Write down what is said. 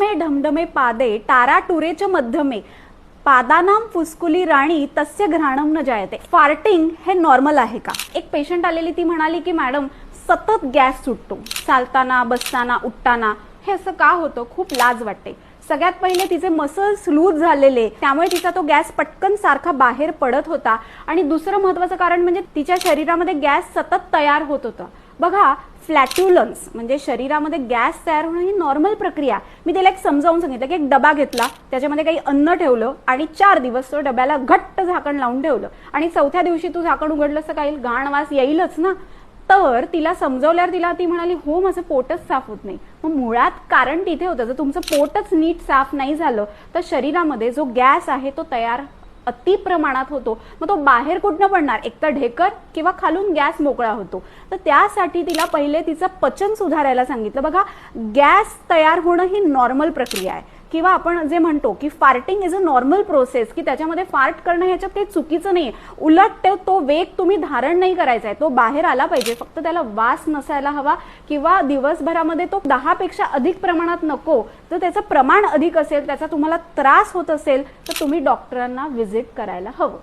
मे ढमढमे पादे टारा टुरेच मध्यमे. पादानाम फुसकुली राणी तस्य घ्राणम न जायते. फार्टिंग हे नॉर्मल आहे का? एक पेशंट आलेली ती म्हणाली की मॅडम सतत गॅस सुटतो. चालताना बसताना उठताना हे असं का होतं? खूप लाज वाटते. सगळ्यात पहिले तिचे मसल्स लूज झालेले. त्यामुळे तिचा तो गॅस पटकन सारखा बाहेर पडत होता. आणि दुसरं महत्वाचं कारण म्हणजे तिच्या शरीरामध्ये गॅस सतत तयार होत होता. बघा फ्लॅट्युलन्स म्हणजे शरीरामध्ये गॅस तयार होणं ही नॉर्मल प्रक्रिया. मी त्याला एक समजावून सांगितलं की एक डबा घेतला त्याच्यामध्ये काही अन्न ठेवलं आणि चार दिवस तो डब्याला घट्ट झाकण लावून ठेवलं. आणि चौथ्या दिवशी तू झाकण उघडलं तर काही घाण वास येईलच ना? तर तिला समजवल्यावर तिला ती म्हणाली हो माझं पोटच साफ होत नाही. मग मुळात कारण तिथे होतं जर तुमचं पोटच नीट साफ नाही झालं तर शरीरामध्ये जो गॅस आहे तो तयार अति प्रमाणात होतो. मग तो बाहेर कुठनं पडणार? एक तर ढेकर किंवा खालून गॅस मोकळा होतो. तर त्यासाठी तिला पहिले तिचं पचन सुधारायला सांगितलं. बघा गॅस तयार होणं ही नॉर्मल प्रक्रिया आहे. किंवा आपण जे म्हणतो की farting is a normal process की त्याच्यामध्ये फार्ट करणं ह्याच्यात काही चुकीचं नाही उलट तो वेग तुम्ही धारण नाही करायचा आहे तो बाहेर आला पाहिजे. फक्त त्याला वास नसायला हवा किंवा दिवसभरामध्ये तो दहापेक्षा अधिक प्रमाणात नको. जर त्याचं प्रमाण अधिक असेल त्याचा तुम्हाला त्रास होत असेल तर तुम्ही डॉक्टरांना व्हिजिट करायला हवं.